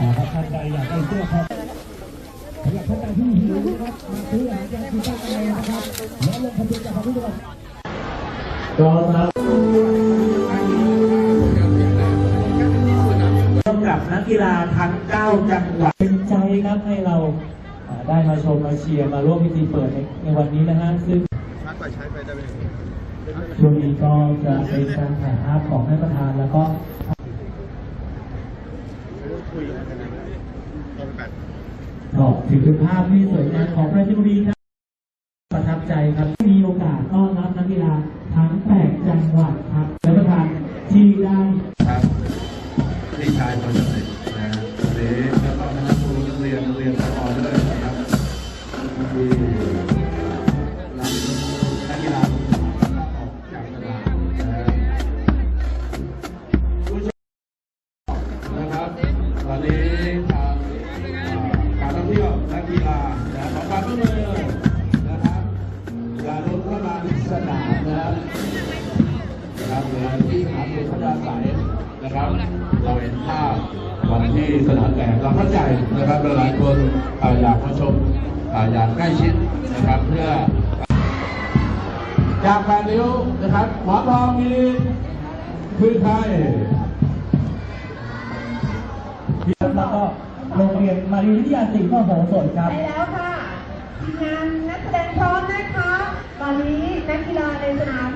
อ่าถ้าท่านใดอยากได้เสื้อครับสำหรับท่านใดที่หิวนะครับมาซื้ออาหารจากคุณป้ากันเลยนะครับแล้วลงทะเบียนจากทางผู้จังหวัดก็ครับกับนักกีฬาทั้ง 9 จังหวัดเป็นใจครับให้เราอ่าได้มาชมมาเชียร์มาร่วมพิธีเปิดในในวันนี้นะฮะซึ่งช่วงนี้ก็จะเป็นการถ่ายภาพของท่านประธานแล้วก็ ก็ถือเป็นภาพที่สวยงามของปราจีนบุรีครับ ประทับใจครับ มีโอกาสต้อนรับนักกีฬาทั้ง 8 จังหวัดครับ ที่สนามแตกเราเข้าใจนะครับหลายๆคนอ่าอยากมาชมอ่าอยากใกล้ชิดนะครับเพื่อ จากแปดริ้วนะครับหมอทองมีคือใครแล้วก็โรงเรียนมารีวิทยาศรีมโหสถครับไปแล้วค่ะทีมงานนักแสดงพร้อมนะคะ ตอนนี้นักกีฬาในสนาม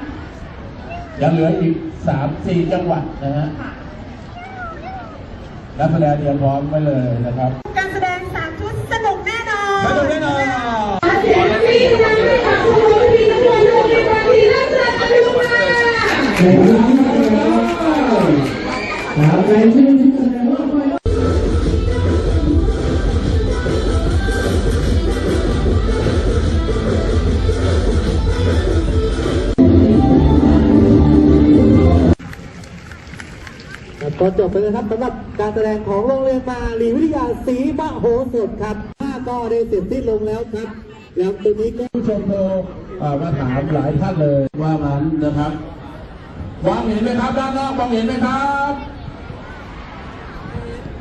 ยังเหลืออีกสามสี่จังหวัดนะฮะค่ะ นักแสดงเตรียมพร้อมไว้เลยนะครับการแสดงสามชุดสนุกแน่นอนสนุกแน่นอนครับในชื่อที่แสดง ก็จบไปเลยครับสำหรับการแสดงของโรงเรียนมาลีวิทยาศรีมโหสถครับห้าก็ได้เสร็จสิ้นลงแล้วครับแล้วตัวนี้ก็ผู้ชมโทรเอ่อมาถามหลายท่านเลยว่ามันนะครับมองเห็นไหมครับด้านนอกมองเห็นไหมครับ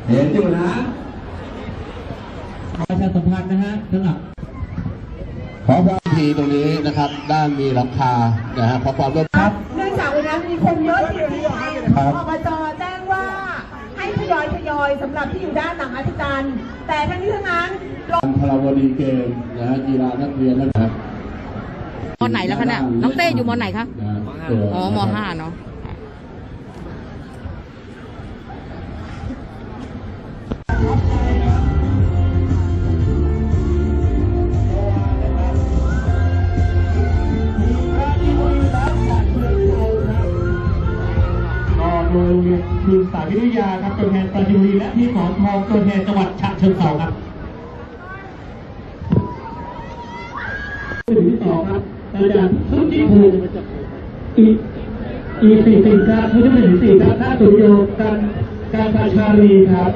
เห็นอยู่นะประชาสัมพันธ์นะฮะสำหรับขอความทีตรงนี้นะครับ ด้านมีหลังคานะฮะขอความร่วมครับเนื่องจากวันนั้นมีคนเยอะจริงๆครับอบจแจ้งว่าให้ท ยอยทยอยสำหรับที่อยู่ด้านหลังอาจารย์ แต่ทั้งนี้ทั้งนั้นพลาวดีเกมนะฮะกีฬานักเรียนนะครับมไหนแล้วคะเนี่ยน้องเต้อยู่มไหนคะนะฮะตัวอ๋อมห้าเนาะ คุณสายวิทยาครับตัวแทนปราจีนบุรีและที่หมอนทองตัวแทนจังหวัดฉะเชิงเทราครับผู้ที่สองครับอาจารย์สุจิภูมิอีอีสี่สิบครับผู้ที่หนึ่งสี่ครับท่าสุริโยการการประชาลีครับ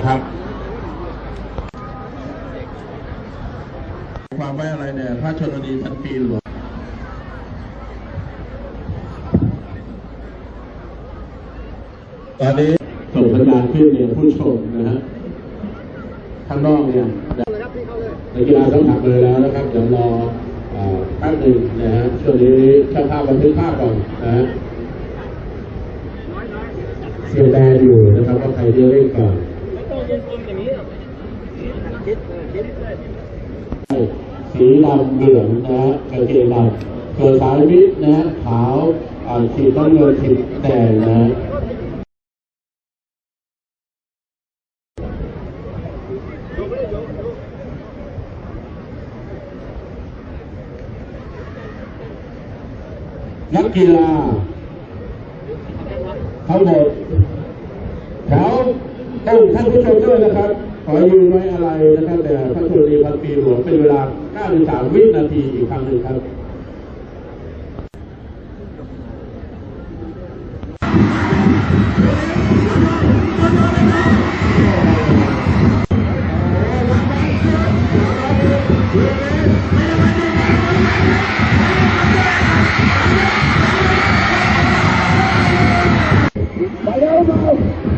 นะครับ ความไว้อะไรเนี่ยพระชนนีพันปีหลวงตอนนี้ส่งสัญญาณขึ้นเรียผู้ชมนะฮะข้างนอกเนี่ยในกีฬาต้องหักเลยแล้วนะครับ เดี๋ยวรอเอ่อแป๊บหนึ่งนะฮะช่วงนี้ช่างภาพบันทึกภาพก่อนนะฮะเสียดายอยู่นะครับว่าใครจะเล่นก่อน สีดำเหลืองนะฮะกางเกงดำส่วนสายวิทนะขาวสีต้นเงินสีแดงนะฮะนักกีฬาทั้งหมดแถวต้องท่านผู้ชมด้วยนะครับขอยืนไว้อะไรนะครับแต่พระสุรีพันปีหลวงเป็นเวลา93วินาทีอีกครั้งหนึ่งครับเ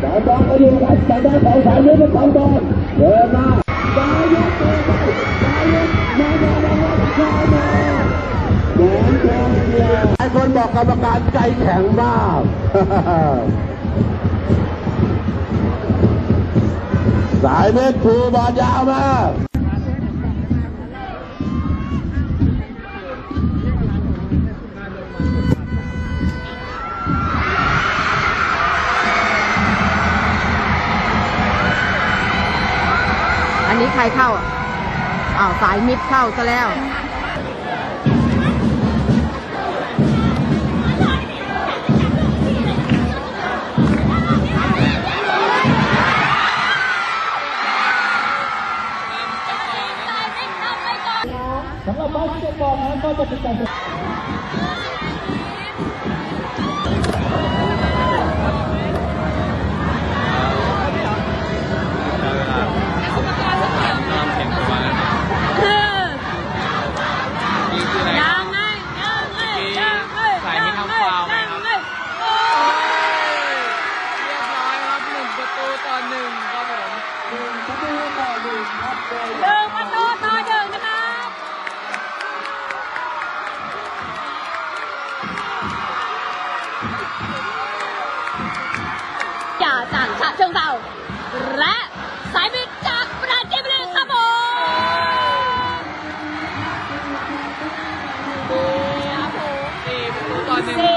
สายบอลก็อยู่ครับสายบอลของสายยุทธเป็นของบอลเดินมาสายยุทธเดินไปสายยุทธมามามามาสายมาแหวนทองเดียวไอ้คนบอกกรรมการใจแข็งมากสายเม็ดผูบอลยาวมาก ใครเข้าอ้าวสายมิดเข้าซะแล้วสำหรับบอลที่จะบอกนะก็จะเป็นการ Martín.